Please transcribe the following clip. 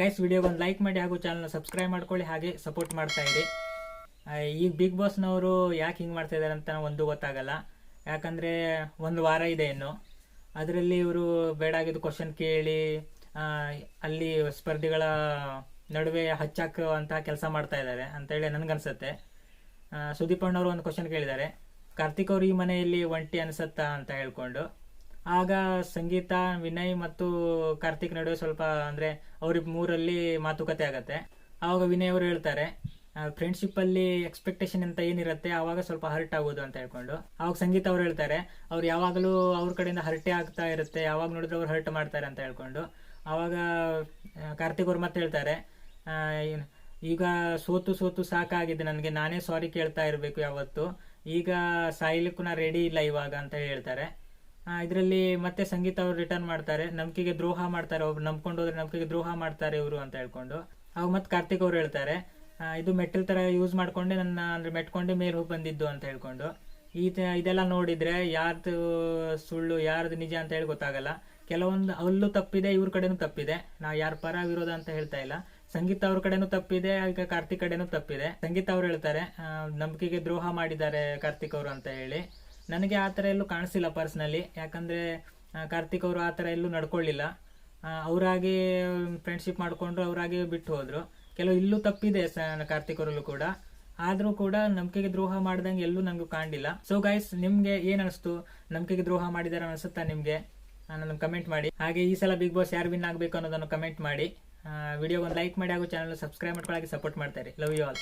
Guys ವಿಡಿಯೋಗೆ ಒಂದು like ಮಾಡಿ ಹಾಗೂ ಚಾನಲ್ನ ಸಬ್ಸ್ಕ್ರೈಬ್ ಮಾಡ್ಕೊಳ್ಳಿ ಹಾಗೆ ಸಪೋರ್ಟ್ ಮಾಡ್ತಾ ಇರಿ. ಈಗ ಬಿಗ್ ಬಾಸ್ನವರು ಯಾಕೆ ಹಿಂಗೆ ಮಾಡ್ತಾ ಇದ್ದಾರೆ ಅಂತ ಒಂದು ಗೊತ್ತಾಗಲ್ಲ. ಯಾಕಂದರೆ ಒಂದು ವಾರ ಇದೆ ಇನ್ನು. ಅದರಲ್ಲಿ ಇವರು ಬೇಡಾಗಿದ್ದು ಕ್ವಶನ್ ಕೇಳಿ ಅಲ್ಲಿ ಸ್ಪರ್ಧಿಗಳ ನಡುವೆ ಹಚ್ಚಾಕುವಂಥ ಕೆಲಸ ಮಾಡ್ತಾ ಇದ್ದಾರೆ ಅಂತೇಳಿ ನನಗನ್ಸುತ್ತೆ. ಸುದೀಪ್ ಅಣ್ಣವರು ಒಂದು ಕ್ವಶನ್ ಕೇಳಿದ್ದಾರೆ. ಕಾರ್ತಿಕ್ ಅವರು ಈ ಮನೆಯಲ್ಲಿ ಒಂಟಿ ಅನಿಸತ್ತಾ ಅಂತ ಹೇಳ್ಕೊಂಡು. ಆಗ ಸಂಗೀತ, ವಿನಯ್ ಮತ್ತು ಕಾರ್ತಿಕ್ ನಡುವೆ ಸ್ವಲ್ಪ ಅಂದ್ರೆ ಅವ್ರಿಗೆ ಮೂರಲ್ಲಿ ಮಾತುಕತೆ ಆಗತ್ತೆ. ಆವಾಗ ವಿನಯ್ ಅವರು ಹೇಳ್ತಾರೆ ಫ್ರೆಂಡ್ಶಿಪ್ ಅಲ್ಲಿ ಎಕ್ಸ್ಪೆಕ್ಟೇಷನ್ ಅಂತ ಏನಿರುತ್ತೆ ಆವಾಗ ಸ್ವಲ್ಪ ಹರ್ಟ್ ಆಗೋದು ಅಂತ ಹೇಳ್ಕೊಂಡು. ಅವಾಗ ಸಂಗೀತ ಅವ್ರು ಹೇಳ್ತಾರೆ, ಅವ್ರು ಯಾವಾಗಲೂ ಅವ್ರ ಕಡೆಯಿಂದ ಹರ್ಟೆ ಆಗ್ತಾ ಇರುತ್ತೆ, ಯಾವಾಗ ನೋಡಿದ್ರೆ ಅವ್ರು ಹರ್ಟ್ ಮಾಡ್ತಾರೆ ಅಂತ ಹೇಳ್ಕೊಂಡು. ಆವಾಗ ಕಾರ್ತಿಕ್ ಅವ್ರು ಮತ್ತೆ ಹೇಳ್ತಾರೆ ಈಗ ಸೋತು ಸೋತು ಸಾಕಾಗಿದೆ ನನಗೆ, ನಾನೇ ಸಾರಿ ಕೇಳ್ತಾ ಇರಬೇಕು ಯಾವತ್ತು. ಈಗ ಸಾಯ್ಲಿಕ್ಕೂ ನಾ ರೆಡಿ ಇಲ್ಲ ಇವಾಗ ಅಂತ ಹೇಳ್ತಾರೆ. ಇದರಲ್ಲಿ ಮತ್ತೆ ಸಂಗೀತ ಅವರು ರಿಟರ್ನ್ ಮಾಡ್ತಾರೆ. ನಂಬಿಕೆಗೆ ದ್ರೋಹ ಮಾಡ್ತಾರೆ ಒಬ್ರು, ನಂಬ್ಕೊಂಡು ಹೋದ್ರೆ ನಂಬಿಕೆಗೆ ದ್ರೋಹ ಮಾಡ್ತಾರೆ ಇವರು ಅಂತ ಹೇಳ್ಕೊಂಡು. ಅವಾಗ ಮತ್ತೆ ಕಾರ್ತಿಕ್ ಅವ್ರು ಹೇಳ್ತಾರೆ ಇದು ಮೆಟ್ಟಲ್ ತರ ಯೂಸ್ ಮಾಡ್ಕೊಂಡೆ ನನ್ನ, ಅಂದ್ರೆ ಮೆಟ್ಕೊಂಡೆ ಮೇಲೆ ಹೋಗಿ ಬಂದಿದ್ದು ಅಂತ ಹೇಳ್ಕೊಂಡು. ಈ ಇದೆಲ್ಲ ನೋಡಿದ್ರೆ ಯಾರ್ದು ಸುಳ್ಳು, ಯಾರ್ದು ನಿಜ ಅಂತ ಹೇಳಿ ಗೊತ್ತಾಗಲ್ಲ. ಕೆಲವೊಂದು ಅಲ್ಲೂ ತಪ್ಪಿದೆ, ಇವ್ರ ಕಡೆನೂ ತಪ್ಪಿದೆ. ನಾ ಯಾರ ಪರ ವಿರೋಧ ಅಂತ ಹೇಳ್ತಾ ಇಲ್ಲ. ಸಂಗೀತ ಅವ್ರ ಕಡೆನೂ ತಪ್ಪಿದೆ, ಈಗ ಕಾರ್ತಿಕ್ ಕಡೆನೂ ತಪ್ಪಿದೆ. ಸಂಗೀತ ಅವ್ರು ಹೇಳ್ತಾರೆ ನಂಬಿಕೆಗೆ ದ್ರೋಹ ಮಾಡಿದ್ದಾರೆ ಕಾರ್ತಿಕ್ ಅವರು ಅಂತ ಹೇಳಿ. ನನಗೆ ಆ ಥರ ಎಲ್ಲೂ ಕಾಣಿಸಿಲ್ಲ ಪರ್ಸ್ನಲಿ. ಯಾಕಂದ್ರೆ ಕಾರ್ತಿಕ್ ಅವರು ಆ ಥರ ಎಲ್ಲೂ ನಡ್ಕೊಳ್ಳಿಲ್ಲ. ಅವರಾಗಿ ಫ್ರೆಂಡ್ಶಿಪ್ ಮಾಡಿಕೊಂಡ್ರು, ಅವರಾಗಿ ಬಿಟ್ಟು ಹೋದರು. ಕೆಲವು ಇಲ್ಲೂ ತಪ್ಪಿದೆ ಸ- ಕಾರ್ತಿಕ್ ಅವರಲ್ಲೂ ಕೂಡ. ಆದ್ರೂ ಕೂಡ ನಂಬಿಕೆಗೆ ದ್ರೋಹ ಮಾಡ್ದಂಗೆ ಎಲ್ಲೂ ನನಗೆ ಕಾಣಲಿಲ್ಲ. ಸೊ ಗೈಸ್ ನಿಮಗೆ ಏನ್ ಅನಿಸ್ತು? ನಂಬಿಕೆಗೆ ದ್ರೋಹ ಮಾಡಿದಾರೆ ಅನಿಸುತ್ತಾ ನಿಮಗೆ? ನನ್ನ ಕಮೆಂಟ್ ಮಾಡಿ. ಹಾಗೆ ಈ ಸಲ ಬಿಗ್ ಬಾಸ್ ಯಾರು ವಿನ್ ಆಗಬೇಕು ಅನ್ನೋದನ್ನು ಕಮೆಂಟ್ ಮಾಡಿ. ವಿಡಿಯೋಗೆ ಒಂದು ಲೈಕ್ ಮಾಡಿ ಹಾಗೂ ಚಾನಲ್ ಸಬ್ಸ್ಕ್ರೈಬ್ ಮಾಡ್ಕೊಳ್ಳಿ ಸಪೋರ್ಟ್ ಮಾಡ್ತಾರೆ ಲವ್ ಯು ಆಲ್